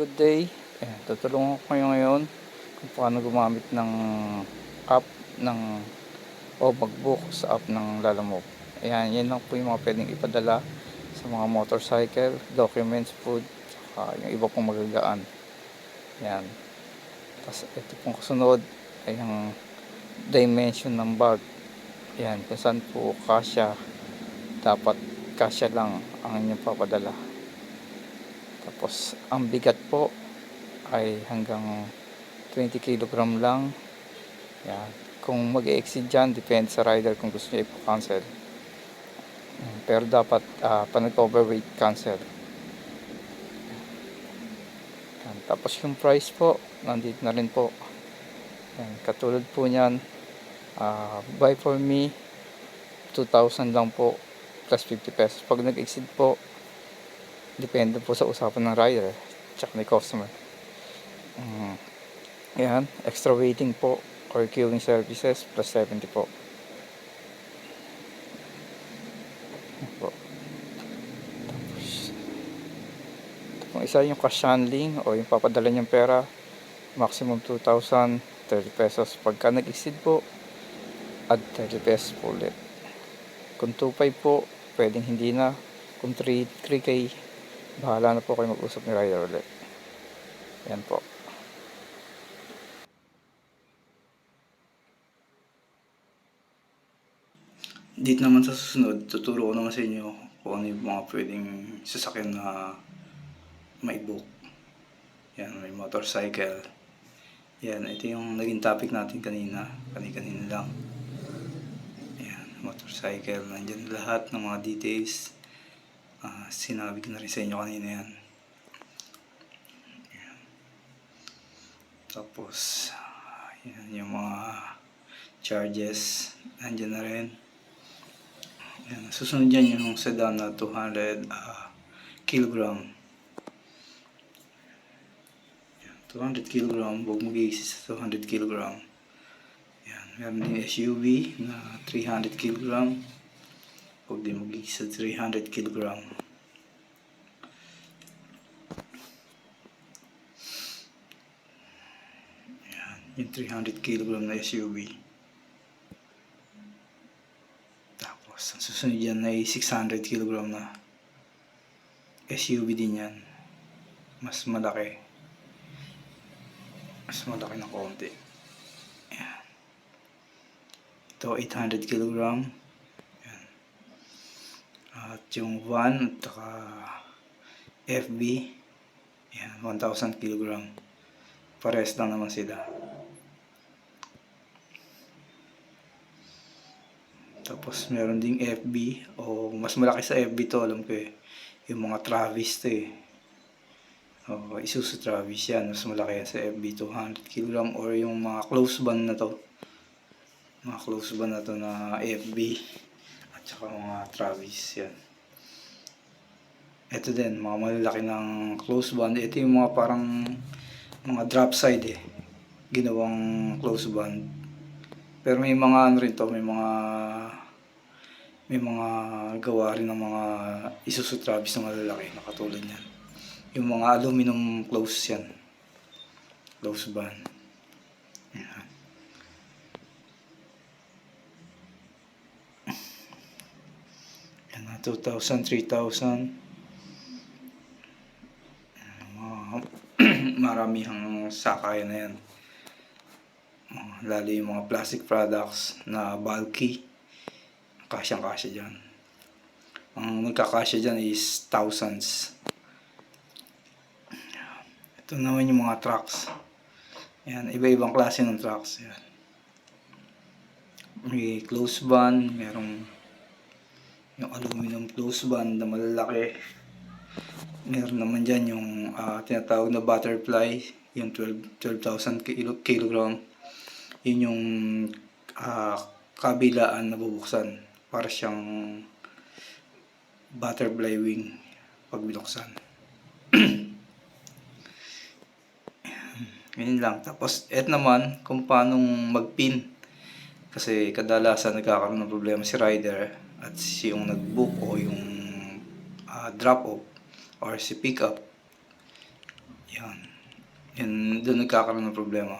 Good day. Eh, tutulungan ko kayo ngayon kung paano gumamit ng app ng o mag-book sa app ng Lalamove. Ayan, yan lang po yung mga pwedeng ipadala sa mga motorcycle, documents, food, saka yung iba pong magagaan. Ayan. Tapos ito pong kasunod ay ang dimension ng bag. Ayan, kung saan po kasya, dapat kasya lang ang inyong papadala. Tapos ang bigat po ay hanggang 20 kg lang. Yan. Kung mag exceed dyan, depende sa rider kung gusto niya ipo-cancel. Pero dapat uh, pa nag-overweight cancel. Tapos yung price po, nandito na rin po. Yan. Katulad po niyan, ah, buy for me, 2,000 lang po, plus 50 pesos. Pag nag-exceed po, depende po sa usapan ng rider tsaka ni customer. Mm. yan extra waiting po or queuing services plus 70 po. Po. Kung isa yung cash handling o yung papadala niyang pera maximum 2,000 30 pesos. Pagka nag-exceed po add 30 pesos po ulit. Kung 2.5 po pwedeng hindi na. Kung 3, 3K bahala na po kayo mag-usap ni rider ulit. Yan po. Dito naman sa susunod tuturo ko naman sa inyo kung ano yung mga pwedeng sasakyan na may book. Yan may motorcycle. Yan ito yung naging topic natin kanina. Kanina-kanina lang. Yan motorcycle. Nandyan lahat ng mga details Ah, sinabi ko na rin sa inyo kanina yan. Tapos, yan yung mga charges, nandyan na rin. Yan, susunod yan yung sedan na 200 ah, kilogram. Yan, 200 kilogram, huwag mag-iisi sa 200 kilogram. Yan, meron din SUV na 300 kilogram. Huwag din mag-iisa 300 kg. Yan, yung 300 kg na SUV. Tapos, ang susunod yan ay 600 kg na SUV din yan. Mas malaki. Mas malaki na konti. Yan. Ito, 800 kg. At yung van at saka FB, yan, 1,000 kg. Pares lang naman sila. Tapos meron ding FB o mas malaki sa FB to alam ko eh. Yung mga Travis to eh. O, Isuzu Travis yan. Mas malaki yan sa FB 200 kg or yung mga close band na to. Mga close band na to na FB at saka mga Travis yan. Ito din, mga malalaki ng close band. Ito yung mga parang mga drop side eh. Ginawang close band. Pero may mga ano rin to, may mga may mga gawa rin ng mga Isuzu Travis na malalaki na katulad yan. Yung mga aluminum close yan. Close band. Yan. Yan na, 2,000, 3,000. Mga maramihang sakay na yan. Mga- Lalo yung mga plastic products na bulky. Kasyang kasya dyan. Ang nagkakasya dyan is thousands. Ito naman yung mga trucks. Yan, iba-ibang klase ng trucks. Yan. May close band, merong yung aluminum close band na malalaki. Meron naman dyan yung ah, tinatawag na butterfly, yung 12 12,000 kilo, kilogram. Yun yung ah, kabilaan na bubuksan para siyang butterfly wing pag binuksan. Ganyan lang. Tapos, et naman, kung paano mag-pin. Kasi kadalasan nagkakaroon ng problema si rider at si yung nag-book o yung ah, drop-off or si pick-up. Yan. Yan, doon nagkakaroon ng problema.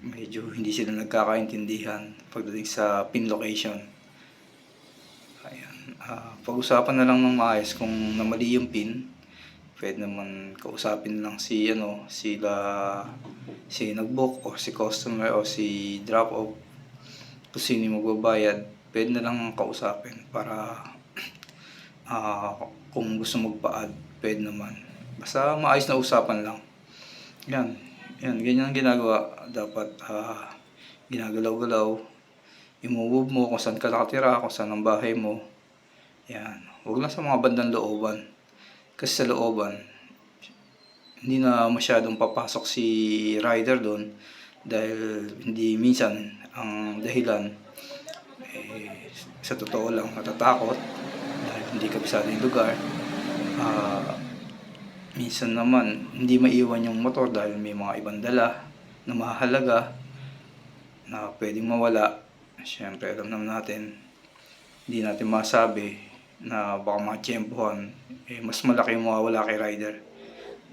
Medyo hindi sila nagkakaintindihan pagdating sa pin location. Ayan. Ah, pag-usapan na lang ng maayos kung namali yung pin. Pwede naman kausapin lang si ano, sila si nagbook o si customer o si drop off kung sino yung magbabayad. Pwede na lang kausapin para ah kung gusto magpa-add, pwede naman. Basta maayos na usapan lang. Yan. Yan, ganyan ang ginagawa. Dapat ah ginagalaw-galaw. Imumove mo kung saan ka nakatira, kung saan ang bahay mo. Yan. Huwag lang sa mga bandang looban. Kasi sa looban, hindi na masyadong papasok si rider doon dahil hindi minsan ang dahilan eh, sa totoo lang natatakot dahil hindi kabisado yung lugar. Ah, minsan naman hindi maiwan yung motor dahil may mga ibang dala na mahalaga na pwedeng mawala. Siyempre alam naman natin hindi natin masabi na baka matiyempohan eh, mas malaki yung mawawala kay rider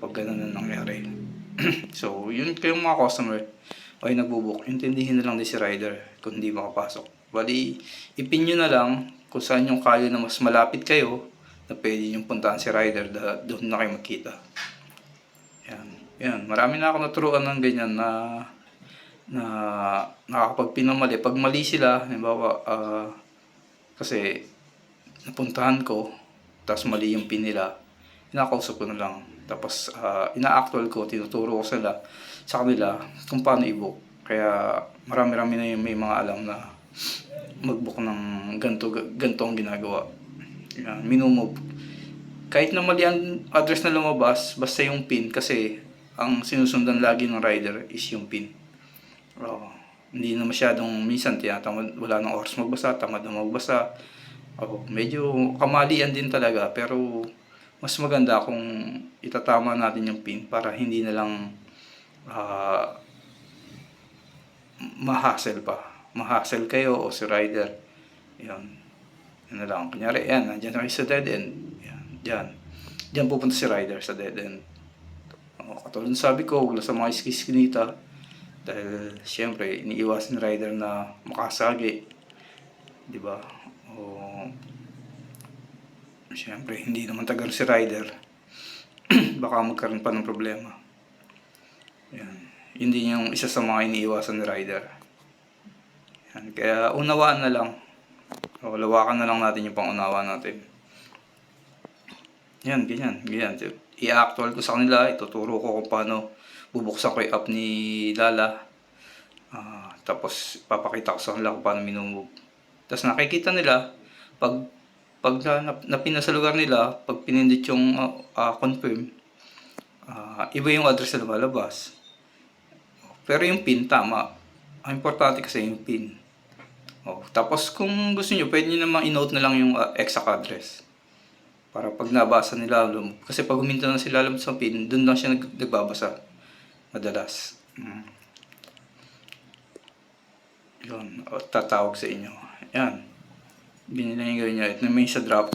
pag ganun na nangyari. so, yun kayong mga customer o ay nagbubuk, intindihin na lang din si rider kung hindi makapasok. Bali, ipin nyo na lang kung saan yung kayo na mas malapit kayo na pwede yung puntahan si rider da, doon na kayo magkita. Yan. Yan. Marami na ako naturuan ng ganyan na na nakakapagpinamali. Pag mali sila, halimbawa, ah, kasi napuntahan ko, tapos mali yung pin nila, inakausap ko na lang. Tapos ah, ina-actual ko, tinuturo ko sila sa kanila kung paano i-book. Kaya marami-rami na yung may mga alam na mag-book ng ganito, ganito ang ginagawa. Yan, minumove. Kahit na mali ang address na lumabas, basta yung pin kasi ang sinusundan lagi ng rider is yung pin. Oo. hindi na masyadong minsan tinatamad, wala nang oras magbasa, tamad na magbasa. Oo, medyo kamalian din talaga pero mas maganda kung itatama natin yung pin para hindi na lang ah mahassle pa. Mahassle kayo o si rider. Yan na lang. Kunyari, yan, nandiyan na kayo sa dead end. Yan, dyan. Diyan pupunta si rider sa dead end. O, katulad sabi ko, wala sa mga iskiskinita. Dahil, siyempre, iniiwasan ni rider na makasagi. Di ba? O, siyempre, hindi naman tagal si rider. Baka magkaroon pa ng problema. Yan. Yun din yung isa sa mga iniiwasan ni rider. Kaya unawaan na lang. O, lawakan na lang natin yung pangunawa natin. Yan, ganyan, ganyan. I-actual ko sa kanila, ituturo ko kung paano bubuksan ko yung app ni Lala. Ah, tapos papakita ko sa kanila kung paano minumove. Tapos nakikita nila, pag pag na, napina sa lugar nila, pag pinindot yung ah, ah, confirm, ah, iba yung address na lumalabas. Pero yung pin, tama. Ang importante kasi yung pin. Oh, tapos kung gusto nyo, pwede nyo naman i-note na lang yung ah, exact address. Para pag nabasa nila, lum- kasi pag huminto na sila alam sa pin, doon lang siya nag- nagbabasa. Madalas. Mm. Yun, o, tatawag sa inyo. Yan. Binili yung gawin niya. Ito may sa drop.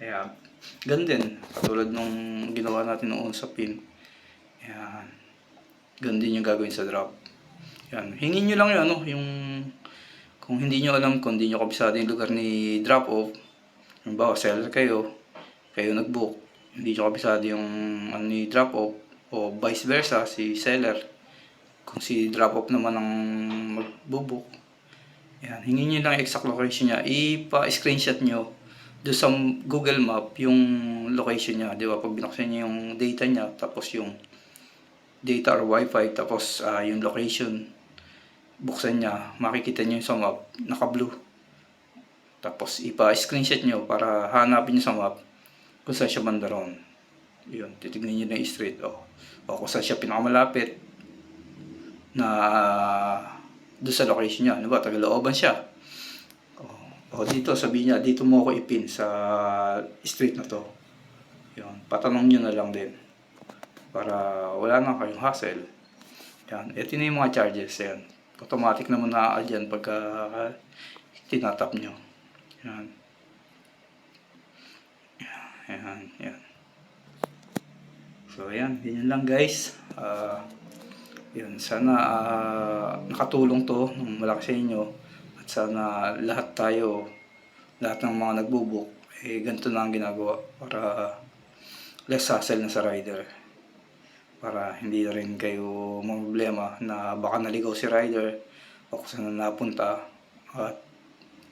Kaya, ganun din. Katulad nung ginawa natin noon sa pin. Yan. Ganun din yung gagawin sa drop. Yan. Hingin nyo lang yun, ano, yung kung hindi nyo alam, kung hindi nyo kabisado yung lugar ni drop off, yung bawa, seller kayo, kayo nag-book, hindi nyo kabisado yung ano ni drop off, o vice versa, si seller, kung si drop off naman ang magbubook, yan, hingin nyo lang exact location niya, ipa-screenshot nyo doon sa Google Map yung location niya, di ba? Pag binuksan niyo yung data niya, tapos yung data or wifi, tapos ah, yung location, buksan niya, makikita niyo yung sa map, naka-blue. Tapos ipa-screenshot niyo para hanapin niyo sa map kung saan siya banda roon. Yun, titignan niyo na yung street. O, o kung saan siya pinakamalapit na doon sa location niya. Ano ba, tagalooban siya. O, o dito, sabihin niya, dito mo ako ipin sa street na to. Yun, patanong niyo na lang din. Para wala na kayong hassle. Yan, ito na yung mga charges. Yan. Automatic naman na-add yan pagka tinatap nyo. Yan. Yan, yan. So ayan, ganyan lang guys. Ah, yun, sana ah, nakatulong to ng malaki sa inyo. At sana lahat tayo, lahat ng mga nagbubuk, eh ganito na ang ginagawa para less hassle na sa rider. Para hindi na rin kayo problema na baka naligaw si rider o kung saan na napunta. At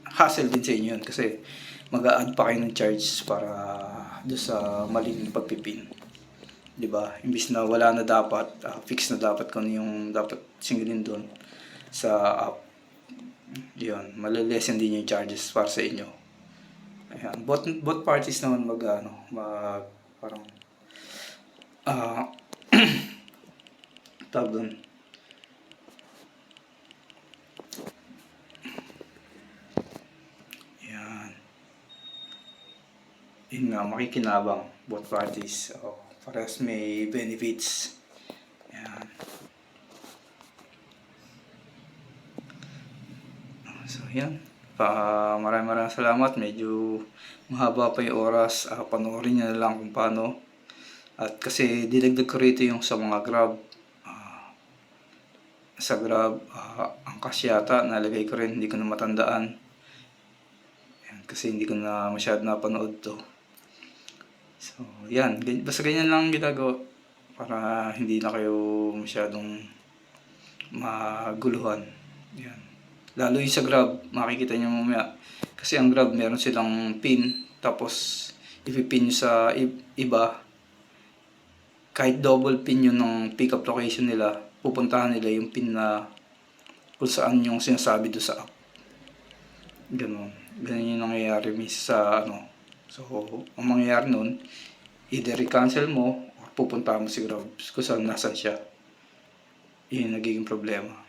hassle din sa inyo yun kasi mag-a-add pa kayo ng charge para do sa maling pagpipin. 'Di ba? Imbis na wala na dapat, ah, fix na dapat kung ano yung dapat singilin doon sa app. Yun, malalesen din yung charges para sa inyo. Ayan, both, both parties naman mag, ano, mag, parang, ah, tawag Yan. Yun nga, makikinabang both parties. O, parehas may benefits. Yan. So, yan. Pa, maraming maraming salamat. Medyo mahaba pa yung oras. Uh, panoorin nyo na lang kung paano. At kasi dinagdag ko rito yung sa mga grab. Sa grab, ah, ang cash yata, nalagay ko rin. Hindi ko na matandaan. Yan, kasi hindi ko na masyado napanood to. So, yan. Basta ganyan lang ginagawa para hindi na kayo masyadong maguluhan. Yan. Lalo yung sa Grab, makikita nyo mamaya. Kasi ang Grab, meron silang pin. Tapos, ipipin nyo sa iba. Kahit double pin yun ng pickup location nila, pupuntahan nila yung pin na kung saan yung sinasabi do sa app. Ganun. Ganun yung nangyayari miss sa ano. So, ang mangyayari nun, either i-cancel mo or pupunta mo si Grab kung saan nasan siya. Yun nagiging problema.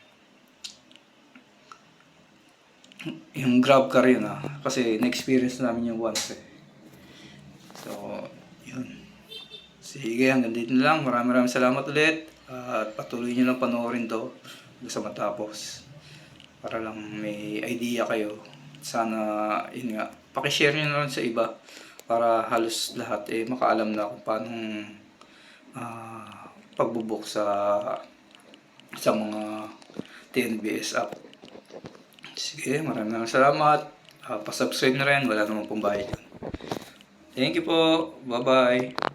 Yung Grab car yun ah. Kasi na-experience namin yung once eh. So, yun. Sige, hanggang dito na lang. Maraming maraming salamat ulit. At patuloy nyo lang panoorin to sa matapos. Para lang may idea kayo. Sana, yun nga, pakishare nyo na lang sa iba. Para halos lahat eh makaalam na kung paano ah, pagbubuk sa sa mga TNBS app. Sige, maraming salamat. Ah, pasubscribe na rin, wala namang pong bayad yun. Thank you po. Bye-bye.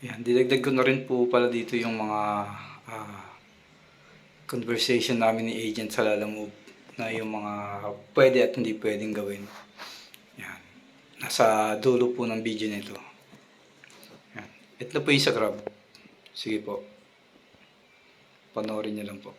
Yan, dinagdag ko na rin po pala dito yung mga ah, conversation namin ni agent sa Lalamove na yung mga pwede at hindi pwedeng gawin. Yan. Nasa dulo po ng video nito. Yan. Ito na po yung sa Grab. Sige po. Panoorin niyo lang po.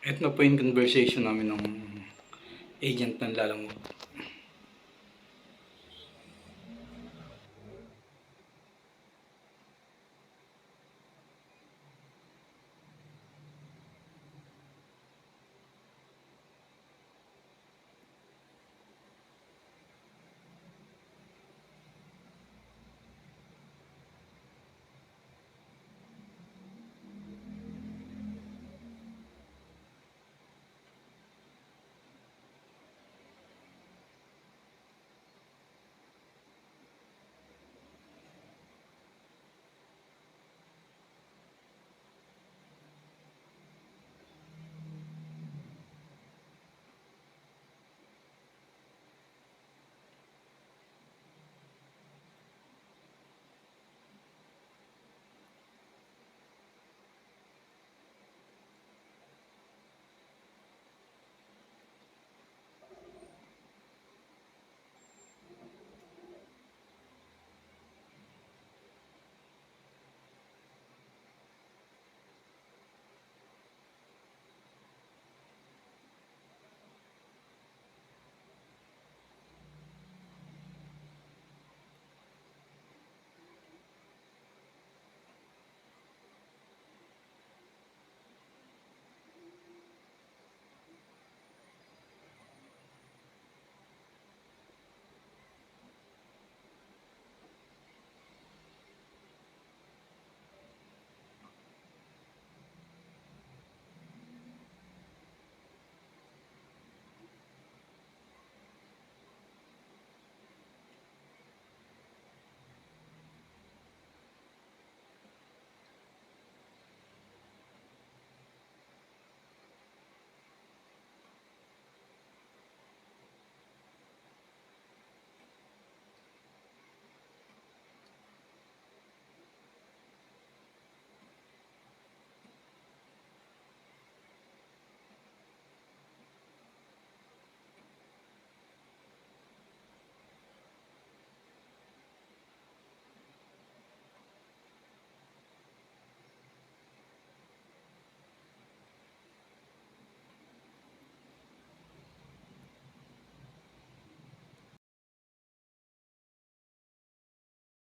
Ito na po yung conversation namin ng agent ng Lalamove.